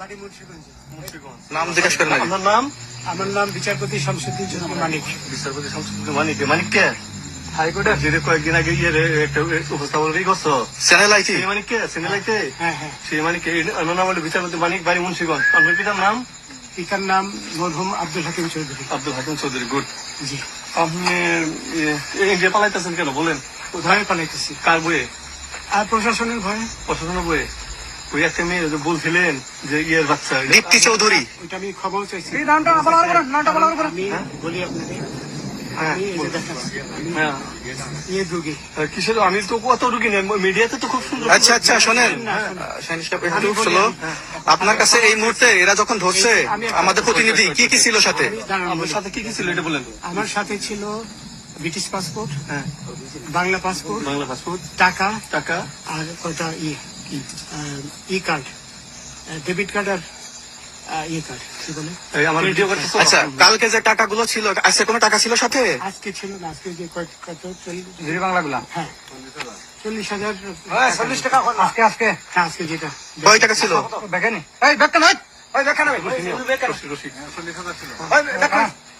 বাড়ি মুন্সিগঞ্জে। নাম জিজ্ঞেস করেন আগে। নাম? আমার নাম বিচারপতি শামসুদ্দিন চৌধুরী মানিক। বিচারপতি সংস্কৃতি মানিক। মানিক কে? হাইকোর্টের যে কয়েকদিন আগে ইয়ে একটা উপস্থাপন রেই করছ চ্যানেল আইটি? সেই মানিক কে? সিনেলাইতে হ্যাঁ হ্যাঁ সেই মানিক আমার নাম হলো বিচারপতি মানিক বাড়ি মুন্সিগঞ্জ। আপনার পিতার নাম? পিতার নাম মরহুম আব্দুল হাকিম চৌধুরী। আব্দুল হাকিম চৌধুরী গুড। জি। আপনি ইন্ডিয়া পালাইতেছেন কেন? বলেন। ভয়ে পালাইতেছি। কার বইয়ে আর প্রশাসনের ভয়ে। প্রশাসনের বইয়ে ওই একটা মেয়ে বলছিলেন যে ইয়ের বাচ্চা। দীপ্তি চৌধুরী। ওইটা আমি খবর চাইছি। নামটা বলার পরে নামটা বলার পরে আমি বলি আপনাকে হ্যাঁ আমি এই যে দেখেন আমি হ্যাঁ। ইয়ে রুগী। কিসের আমি তো কত রুগী মিডিয়াতে তো খুব সুন্দর। আচ্ছা আচ্ছা শোনেন। একটু স্লো আপনার কাছে এই মুহূর্তে এরা যখন ধরছে আমাদের প্রতিনিধি কি কি ছিল সাথে। সাথে কি কি ছিল এটা বলেন। আমার সাথে ছিল ব্রিটিশ পাসপোর্ট হ্যাঁ। Bangla passport Bangla passport. টাকা টাকা। আর কটা e e card debit card আর আচ্ছা কালকে যে টাকাগুলো ছিল আজকে কোনো টাকা ছিল সাথে? আজকে ছিল না আজকে যে কয়- কত চল্লিশ বাংলা গুলা হ্যাঁ। চল্লিশ হাজার। চল্লিশ টাকা আজকে আজকে। হ্যাঁ আজকে যেটা। কয় টাকা ছিল? দেখেনি এই দেখেন ওই ওই দেখেন ওই দেখেন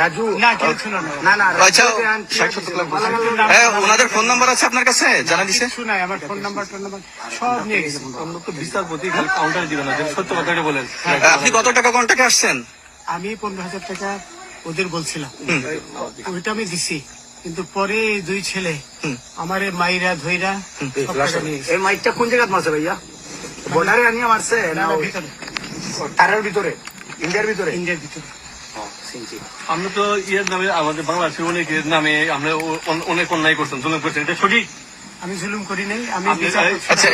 রাজু না কেউ ছিল না। না না আচ্ছা। হ্যাঁ ওনাদের ফোন নাম্বার আছে আপনার কাছে? জানা দিছে? কিছু নাই আমার ফোন নাম্বার টোন নাম্বার। সব নিয়ে গেছে। আমরা তো বিচারপতি খালি কাউন্টারে দিবেন না সত্য কথাটা বলেন। আপনি কত টাকা কন্টাকে আসছেন? আমি পনেরো হাজার টাকা ওদের বলছিলাম। ওইটা আমি দিছি কিন্তু পরে দুই ছেলে আমার মাইরা ধইরা গেছে। এই মাইকটা কোন জায়গায় মারছে ভাইয়া? বর্ডারে আনিয়ে মারছে না, ভিতরে। তারের ভিতরে ইন্ডিয়ার ভিতরে? ইন্ডিয়ার ভিতরে। আমরা তো ইয়ের নামে আমাদের বাংলাদেশের অনেকের নামে আমরা অনেক অন্যায় করছেন জুলুম করছেন এটা সঠিক? আমি জুলুম করি নাই আমি আপনি- বিচার করছি। আচ্ছা